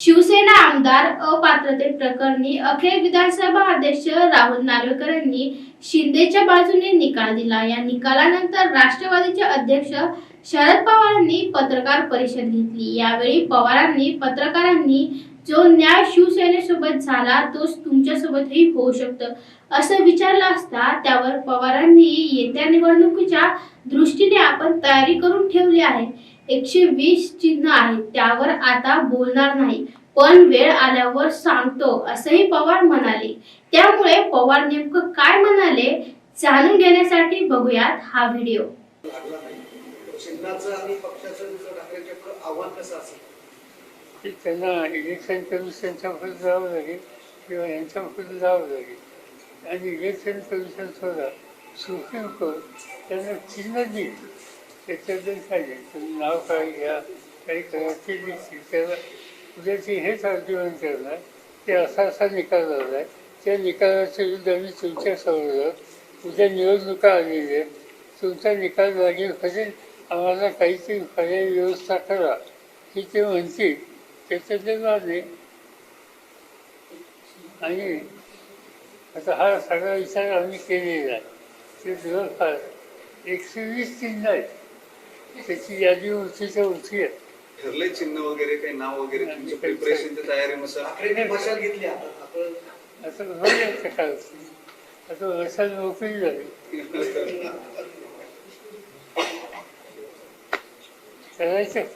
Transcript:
शिवसेना आमदार अपात्रते प्रकरणी अखेर विधानसभा अध्यक्ष राहुल नार्वेकर यांनी शिंदेच्या बाजूने निकाल दिला. या निकालानंतर राष्ट्रवादीचे अध्यक्ष शरद पवारांनी पत्रकार परिषद घेतली. यावेळी पवारांनी पत्रकारांनी जो न्याय शिवसेनेसोबत झाला तोच तुमच्यासोबतही होऊ शकतो. असं विचारलं असता त्यावर पवारांनी येत्या निवडणुकीच्या दृष्टीने आपण तयारी करून ठेवली आहे. एकशे वीस चिन्ह आहेत त्यावर आता बोलणार नाही. पण वेळ आल्यावर सांगतो असंही पवार म्हणाले. त्यामुळे पवार नेमकं काय म्हणाले जाणून घेण्यासाठी बघूयात हा व्हिडिओ. चिन्हाचं आणि पक्षाचं आव्हान कसं असेल? त्यांना इलेक्शन कमिशनच्या पुढे जावं लागेल किंवा यांच्या पुढे जावं लागेल. आणि इलेक्शन कमिशन सुद्धा सुप्रीम कोर्ट त्यांना चिन्ह देईल. त्याच्याबद्दल काय तुम्ही नाव काय घ्या काही करा ते त्याला उद्याचे हेच आर्ग्युमेंट करणार ते असा असा निकाल झाला आहे त्या निकालाच्या विरुद्ध आम्ही तुमच्यासमोर उद्या निवडणुका आलेल्या आहेत तुमचा निकाल लागेल म्हणजे आम्हाला काहीतरी पर्याय व्यवस्था करा। ही ते म्हणतील त्याच्यातले नाही आणि आता हा सगळा विचार आम्ही केलेला आहे ते जवळपास एकशे वीस चिन्ह आहेत त्याची यादी उंचीच्या उंची आहे. ठरले चिन्ह वगैरे काही नाव वगैरे तुमची नाही, प्रिपरेशनची तयारी मग ठाकरेंनी मशाल घेतली आता. आपण असं होईल काय आता वर्षात नोकरी झाली. करायचं?